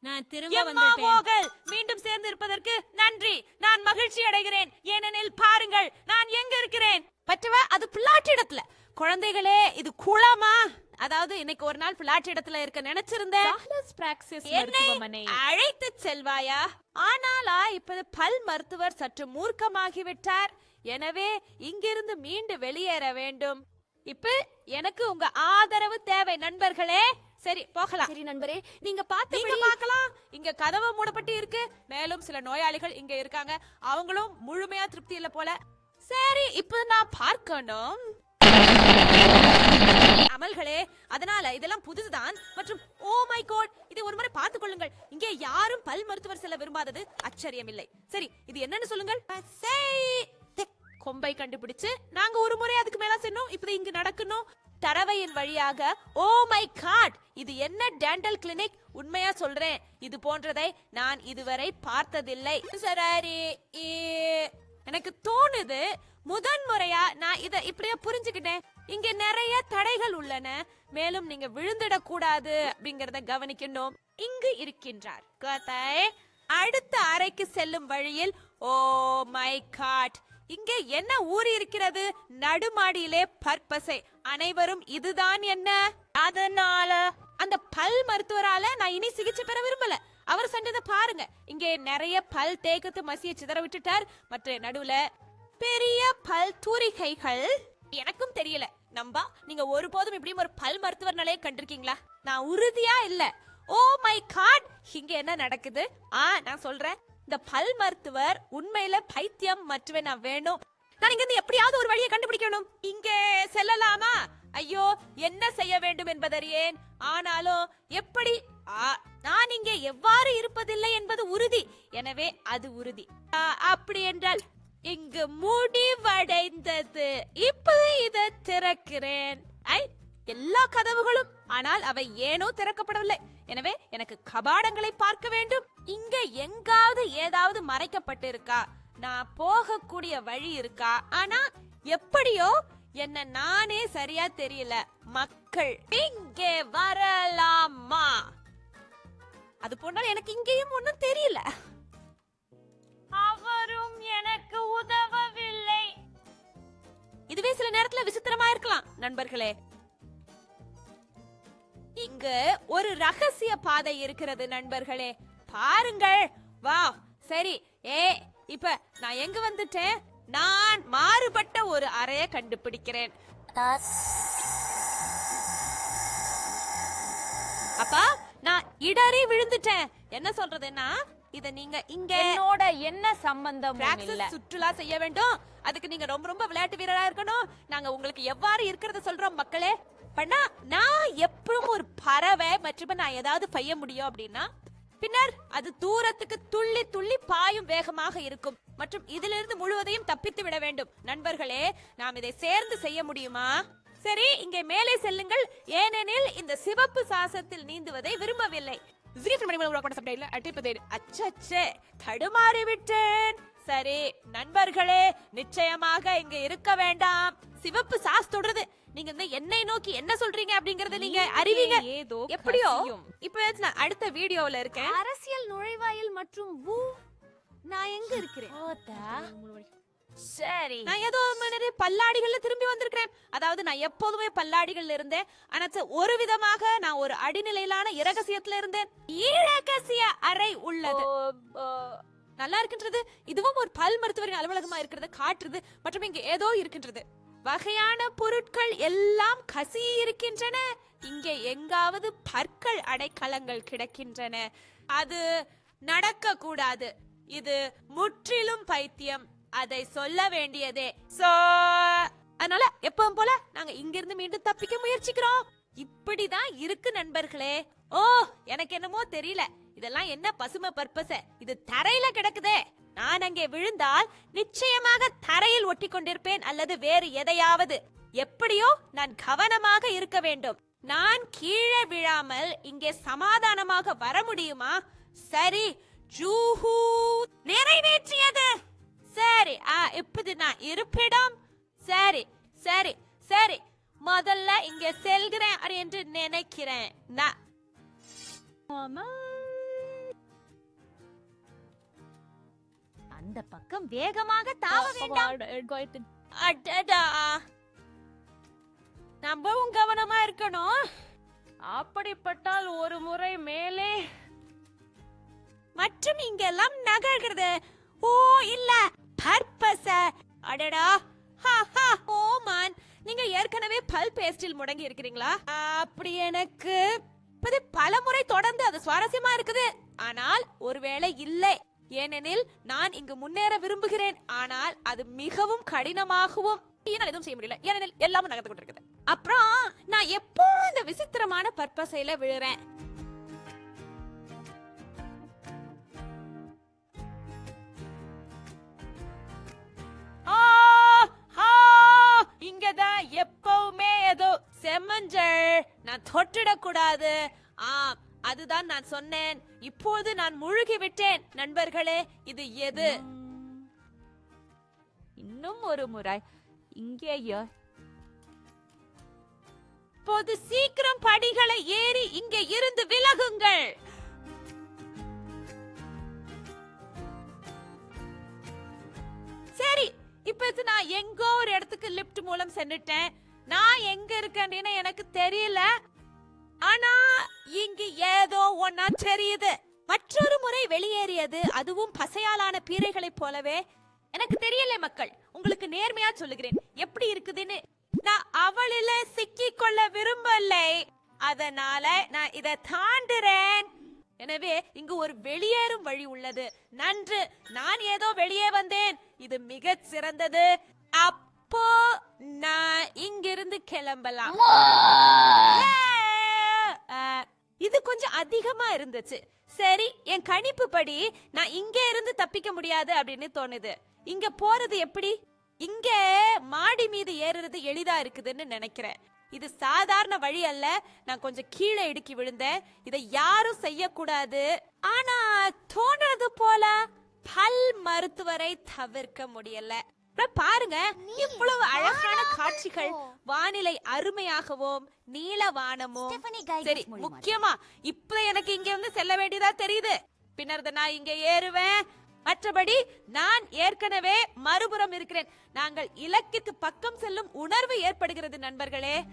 நான் திரும்ப மோகல் மீண்டும் சேர்ந்து இருப்பதற்கு நன்றி. நான் மகிழ்ச்சி அடைகிறேன். ஏனெனில் பாருங்கள் நான் எங்க இருக்கிறேன்? பற்றவ அது பிள்ளாட்டு இடத்துல. குழந்தைகளே இது குளமா? அதாவது இன்னைக்கு ஒரு நாள் பிள்ளாட்டு இடத்துல இருக்க நினைச்சிருந்தேன். அழைத்து செல்வாயா? ஆனாலா இப்ப பல் மருத்துவர் சற்று மூர்க்கமாகி விட்டார் எனவே இங்கிருந்து மீண்டு வெளியேற வேண்டும். இப்ப எனக்கு உங்க ஆதரவு தேவை நண்பர்களே. சரி போகலாம். சரி நண்பரே நீங்க நீங்க பார்த்த பார்க்கலாம். இங்க கதவு மூடப்பட்டு இருக்கு. மேலும் சில நோயாளிகள் இங்க இருக்காங்க. அவங்களும் முழுமையா திருப்தி இல்ல போல. சரி இப்ப நான் பார்க்கணும். அமல்களே அதனால இதெல்லாம் புதுதுதான். மற்றும் ஓ மை கோட் இதை ஒரு முறை பார்த்துக் கொள்ளுங்கள். இங்கே யாரும் பல் மருத்துவர் செல்ல விரும்பாதது ஆச்சரியம் இல்லை சரி இது என்னன்னு சொல்லுங்கள். சரி கொம்பை கண்டுபிடிச்சு நாங்க ஒரு முறை அதுக்கு மேல சென்னோம் இப்ப இங்க நடக்கணும். தரவையின் வழியாக ஓ மை காட் இது என்ன டேண்டல் கிளினிக்? உண்மையா சொல்றேன். இது போன்றதை நான் இதுவரை பார்த்ததில்லை. சரி எனக்கு தோணுது முதன் முறையா நான் இத இப்படியே புரிஞ்சுக்கிட்டேன். இங்க நிறைய தடைகள் உள்ளன. மேலும் நீங்க விழுந்திடக் கூடாது அப்படிங்கறத கவனிக்கணும். இங்கு இருக்கின்றார். கதை அடுத்த அறைக்கு செல்லும் வழியில் ஓ மை காட் இங்கே என்ன ஊர் இருக்கிறது? நடுமாடியிலே பற்பசை. அனைவரும் இதுதான் என்ன? அதனால அந்த பல் மருத்துவரால நான் இனி சிகிச்சை பெற விரும்பல. அவர் சென்றதை பாருங்க. இங்கே நிறைய பல் தேக்கத்து மசிய சிதற விட்டுட்டார். மற்ற நடுவுல பெரிய பல் தூரிகைகள். எனக்கும் தெரியல. நம்பா நீங்க ஒருபோதும் இப்படியும் ஒரு பல் மருத்துவர் நிலையை கண்டிருக்கீங்களா? நான் உறுதியா இல்ல. ஓ மை காட் இங்க என்ன நடக்குது? ஆ நான் சொல்றேன். இந்த பல் மருத்துவர் உண்மையில பைத்தியம் மற்றவை நான் வேணும். நான் இங்க இருந்து எப்படியாவது ஒரு வழியை கண்டுபிடிக்கணும். இங்கே செல்லலாமா? ஐயோ என்ன செய்ய வேண்டும் என்பதறியேன். ஆனாலும் எப்படி? ஆ, நான் இங்கே எவ்வாறு இருப்பதில்லை என்பது உறுதி. எனவே அது உறுதி. அப்படி என்றால் இங்கு முடிவடைந்தது. இப்போது இதை திறக்கிறேன். ஐ எல்லா கதவுகளும். ஆனால் அவை ஏனோ திறக்கப்படவில்லை. எனவே எனக்கு கபாடங்களை பார்க்க வேண்டும். இங்க எங்காவது ஏதாவது மறைக்கப்பட்டிருக்கா? நான் போகக்கூடிய வழி இருக்கா? ஆனா எப்படியோ என்ன நானே சரியா தெரியல. மக்கள் இங்கே வரலாமா? அது போனால் எனக்கு இங்கேயும் ஒண்ணும் தெரியல. அவரும் எனக்கு உதவவில்லை. இதுவே சில நேரத்துல விசித்திரமா இருக்கலாம் நண்பர்களே. இங்கு ஒரு ரகசிய பாதை இருக்கிறது நண்பர்களே. பாருங்கள். வா சரி. ஏ இப்ப நான் எங்க வந்துட்டேன்? நான் மாறுபட்ட ஒரு அறைய கண்டுபிடிக்கிறேன். அப்பா நான் இடறி விழுந்துட்டேன். என்ன சொல்றதுன்னா இத நீங்க இங்க என்னோட என்ன சம்பந்தம் சுற்றுலா செய்ய வேண்டும். அதுக்கு நீங்க ரொம்ப ரொம்ப விளையாட்டு வீரரா இருக்கணும். நாங்க உங்களுக்கு எவ்வாறு இருக்கிறத சொல்றோம் மக்களே? பண்ணா நான் எப்பவும் ஒரு பறவை மற்றும் நான் ஏதாவது செய்ய முடியும் அப்படின்னா பின்னர் அது தூரத்துக்கு துள்ளி துள்ளி பாயும் வேகமாக இருக்கும். மற்றும் இதிலிருந்து முழுவதையும் தப்பித்து விட வேண்டும். நண்பர்களே நாம் இதை சேர்ந்து செய்ய முடியுமா? சரி இங்கே மேலே செல்லுங்கள். ஏனெனில் இந்த சிவப்பு சாசத்தில் நீந்துவதை விரும்பவில்லை. அச்சச்சே தடுமாறி விட்டேன் சரி நண்பர்களே நிச்சயமாக இங்க இருக்க வேண்டாம். சிவப்பு சாஸ் தொடருது நீங்க இந்த என்னை நோக்கி என்ன சொல்றீங்க அப்படிங்கறத நீங்க அறிவீங்க. ஏதோ எப்படியோ. இப்ப நான் அடுத்த வீடியோல இருக்கேன். அரசியல் நுழைவாயில் மற்றும் பூ நான் எங்க இருக்கிறேன்? சரி. நான் ஏதோ நிறைய பல்லாடிகள்ல திரும்பி வந்திருக்கிறேன். அதாவது நான் எப்போதுமே பல்லாடிகள்ல இருந்தேன். ஆனா ஒரு விதமாக நான் ஒரு அடிநிலையிலான இரகசியத்துல இருந்தேன். இரகசிய அறை உள்ளது. நல்லா இருக்கின்றது. இதுவும் ஒரு பல் மருத்துவரின் அலுவலகமா இருக்கிறது காட்டுறது மற்றும் இங்க ஏதோ இருக்கின்றது. வகையான பொருட்கள் எல்லாம் கசி இருக்கின்றன இங்கே எங்காவது பற்கள் அடைக்கலங்கள் கிடக்கின்றன. அது நடக்க கூடாது இது முற்றிலும் பைத்தியம். அதை சொல்ல வேண்டியதே. சோ அதனால எப்பவும் போல நாங்க இங்கிருந்து மீண்டும் தப்பிக்க முயற்சிக்கிறோம். இப்படிதான் இருக்கு நண்பர்களே. ஓ எனக்கு என்னமோ தெரியல. இதெல்லாம் என்ன பசுமை பர்பஸ இது தரையில கிடக்குதே. நான் அங்கே விழுந்தால் நிச்சயமாக தரையில் ஒட்டி கொண்டிருப்பேன் அல்லது வேறு எதையாவது. எப்படியோ நான் கவனமாக இருக்க வேண்டும். நான் கீழே விழாமல் இங்கே சமாதானமாக வர முடியுமா? சரி ஜூஹூ நிறைவேற்றியது. சரி ஆ இப்போது நான் இருப்பிடம். சரி சரி சரி முதல்ல இங்கே செல்கிறேன் என்று நினைக்கிறேன். நான் அந்த பக்கம் வேகமாக தாவ வேண்டாம். அடடா. நம்பவும் கவனமா இருக்கணும். அப்படிப்பட்டால் ஒரு முறை மேலே. மற்றும் இங்கெல்லாம் நகர்கிறது. ஓ இல்ல. பர்பஸ அடடா. ஹா, ஹா. ஓ மான் நீங்க ஏற்கனவே பல் பேஸ்டில் முடங்கி இருக்கிறீங்களா? அப்படி எனக்கு. பல முறை தொடர்ந்து அது சுவாரஸ்யமா இருக்குது. ஆனால் ஒருவேளை இல்லை. ஏனெனில் நான் இங்கு முன்னேற விரும்புகிறேன். ஆனால் அது மிகவும் கடினமாகவும் என்னால் எதுவும் செய்ய முடியல. ஏனெனில் எல்லாமே நகர்ந்து கொண்டிருக்குது. அப்புறம் நான் எப்போ இந்த விசித்திரமான பர்பஸையில விழுறேன். ஆ, ஆ, இங்கதான் எப்பவுமே ஏதோ செம்மஞ்சள் நான் தொட்டிடக்கூடாது. ஆ அதுதான் நான் சொன்னேன். இப்போது நான் முழுகி விட்டேன் நண்பர்களே இது எது? இன்னும் ஒரு முறை. இங்கேயோ. இப்போது சீக்கிரம் படிகளை ஏறி இங்கே இருந்து விலகுங்கள். சரி இப்ப நான் எங்கோ ஒரு இடத்துக்கு லிஃப்ட் மூலம் சென்னுட்டேன் நான் எங்க இருக்கேன்னு எனக்கு தெரியல. ஆனா இங்கு ஏதோ ஒன்னா தெரியுது. மற்றொரு முறை வெளியேறியது அதுவும் பசையாலான பீரைகளைப் போலவே. எனக்கு தெரியல மக்கள். உங்களுக்கு நேர்மையா சொல்லுகிறேன். எப்படி இருக்குதுன்னு? நான் அவளில சிக்கிக் கொள்ள விரும்பலை. அதனால நான் இதை தாண்டுறேன். எனவே இங்கு ஒரு வெளியேறும் வழி உள்ளது. நன்று நான் ஏதோ வெளியே வந்தேன். இது மிகச் சிறந்தது. அப்போ நான் இங்கிருந்து கிளம்பலாம். இது கொஞ்சம் அதிகமா இருந்துச்சு. சரி என் கணிப்பு படி நான் இங்க இருந்து தப்பிக்க முடியாது அப்படின்னு தோணுது. இங்க போறது எப்படி? இங்க மாடி மீது ஏறுறது எளிதா இருக்குதுன்னு நினைக்கிறேன். இது சாதாரண வழி அல்ல. நான் கொஞ்சம் கீழே இடுக்கி விழுந்தேன். இதை யாரும் செய்யக்கூடாது. ஆனா தோன்றது போல பல் மருத்துவரை தவிர்க்க முடியல. பாருங்க இவ்வளவு அழகான காட்சிகள். வானிலை அருமையாகவும் நீல வானமும் சரி. முக்கியமா இப்ப எனக்கு இங்க வந்து செல்ல வேண்டியதா தெரியுது. பின்னர் நான் இங்க ஏறுவேன். மற்றபடி நான் ஏற்கனவே மறுபுறம் இருக்கிறேன். நாங்கள் இலக்கிற்கு பக்கம் செல்லும் உணர்வு ஏற்படுகிறது நண்பர்களே.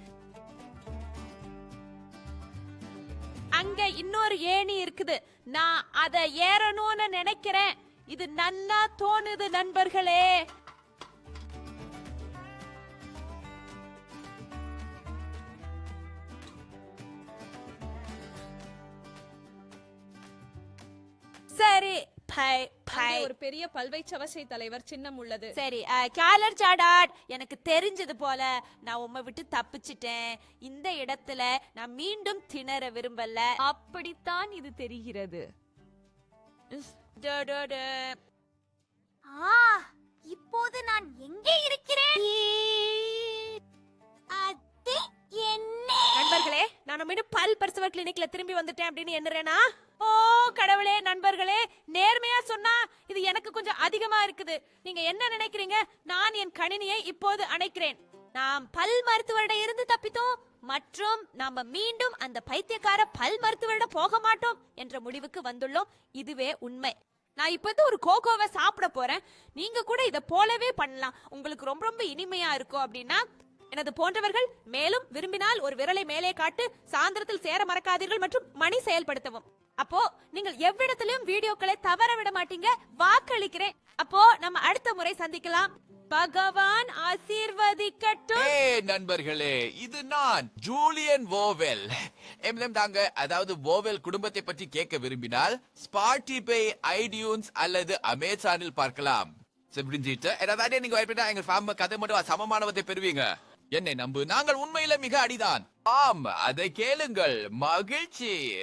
அங்க இன்னொரு ஏணி இருக்குது. நான் அத ஏறணும்னு நினைக்கிறேன். இது நன்னா தோணுது நண்பர்களே. சரி பை பை. அங்கே ஒரு பெரிய பல்வை சவசை தலைவர் சின்னம் உள்ளது. சரி கேலர் சாடாட் எனக்கு தெரிஞ்சது போல நான் உம்மை விட்டு தப்பிச்சிட்டேன். இந்த இடத்துல நான் மீண்டும் திணற விரும்பல. அப்படித்தான் இது தெரிகிறது. To, to, to. ஆ இப்போது நான் எங்கே இருக்கிறேன்? நண்பர்களே நான் மீண்டும் பல் பரிசவர் கிளினிக்ல திரும்பி வந்துட்டேன் அப்படின்னு எண்ணுறேனா? ஓ கடவுளே நண்பர்களே நேர்மையா சொன்னா இது எனக்கு கொஞ்சம் அதிகமா இருக்குது. நீங்க என்ன நினைக்கிறீங்க? நான் என் கணினியை இப்போது அணைக்கிறேன். நாம் பல் மருத்துவரிடம் இருந்து தப்பித்தோம் மற்றும் நாம மீண்டும் அந்த பைத்தியக்கார பல் மருத்துவரிடம் போக மாட்டோம் என்ற முடிவுக்கு வந்துள்ளோம். இதுவே உண்மை. நான் இப்போ வந்து ஒரு கோகோவை சாப்பிட போறேன். நீங்க கூட இதை போலவே பண்ணலாம். உங்களுக்கு ரொம்ப ரொம்ப இனிமையா இருக்கும் அப்படின்னா எனது போன்றவர்கள் மேலும் விரும்பினால் ஒரு விரலை மேலே காட்டு சாந்திரத்தில் சேர மறக்காதீர்கள் மற்றும் மணி செயல்படுத்தவும். அப்போ நீங்கள் எவ்விடத்திலும் வீடியோக்களை தவற விட மாட்டீங்க வாக்களிக்கிறேன். அப்போ நம்ம அடுத்த முறை சந்திக்கலாம். பகவான் ஆசீர்வதிக்கட்டும். ஏ நண்பர்களே இது நான் ஜூலியன் வோவெல். எம்எம் தாங்க அதாவது வோவெல் குடும்பத்தை பற்றி கேட்க விரும்பினால் ஸ்பாட்டிபை ஐடியூன்ஸ் அல்லது அமேசானில் பார்க்கலாம். செப்ரிஞ்சிட்டு ஏதாவது நீங்க வாய்ப்பிட்டா எங்க ஃபார்ம் கதை மட்டும் சமமானவத்தை பெறுவீங்க. என்னை நம்பு. நாங்கள் உண்மையில மிக அடிதான். ஆம் அதை கேளுங்கள். மகிழ்ச்சி.